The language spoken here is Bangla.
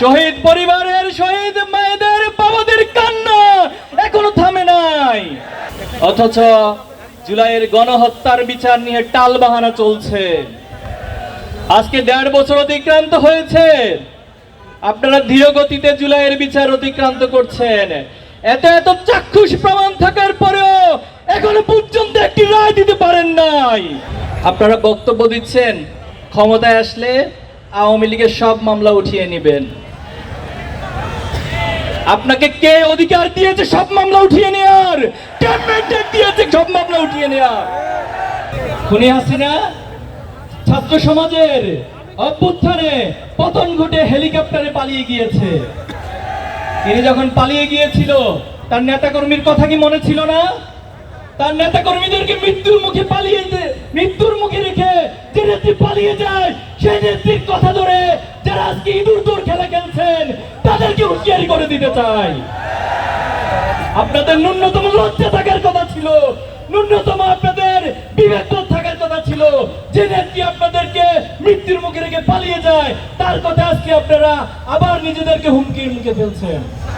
শহীদ পরিবারের শহীদ মায়েদের বাবাদের কান্না এখনও থামে নাই। অথচ জুলাইয়ের গণহত্যার বিচার নিয়ে টাল বাহানা চলছে। আজকে দেড় বছর অতিক্রান্ত হয়েছে। আপনারা ধীর গতিতে জুলাইয়ের বিচার অতিক্রান্ত করছেন। এত এত চাক্ষুষ প্রমাণ থাকার পরেও এখনও পর্যন্ত একটি রায় দিতে পারেন নাই। আপনারা বক্তব্য দিচ্ছেন, ক্ষমতায় আসলে আওয়ামী লীগের সব মামলা উঠিয়ে নেবেন। আপনাকে কে অধিকার দিয়েছে সব মামলা উঠিয়ে নেওয়ার? কে দিয়েছে সব মামলা উঠিয়ে নেওয়ার? খুনি হাসিনা, ছাত্র সমাজের অভ্যুত্থানে পতন ঘটে হেলিকপ্টারে পালিয়ে গিয়েছে। তিনি যখন পালিয়ে গিয়েছিল, তার নেতাকর্মীর কথা কি মনে ছিল না? তার নেতাকর্মীদেরকে মৃত্যুর মুখে পালিয়ে মৃত্যুর মুখে রেখে যে নেত্রী পালিয়ে যায়, সেই নেত্রীর কথা ধরে যারা আজকে ইঁদুর তাদেরকে হুঁশিয়ারি করে দিতে চাই। আপনাদের ন্যূনতম লজ্জা থাকার কথা ছিল। ন্যূনতম আপনাদের বিবেক থাকার কথা ছিল। যে নেত্রী আপনাদেরকে মৃত্যুর মুখে রেখে পালিয়ে যায়। তার কথা আজকে আপনারা আবার নিজেদেরকে হুমকির মুখে ফেলছেন।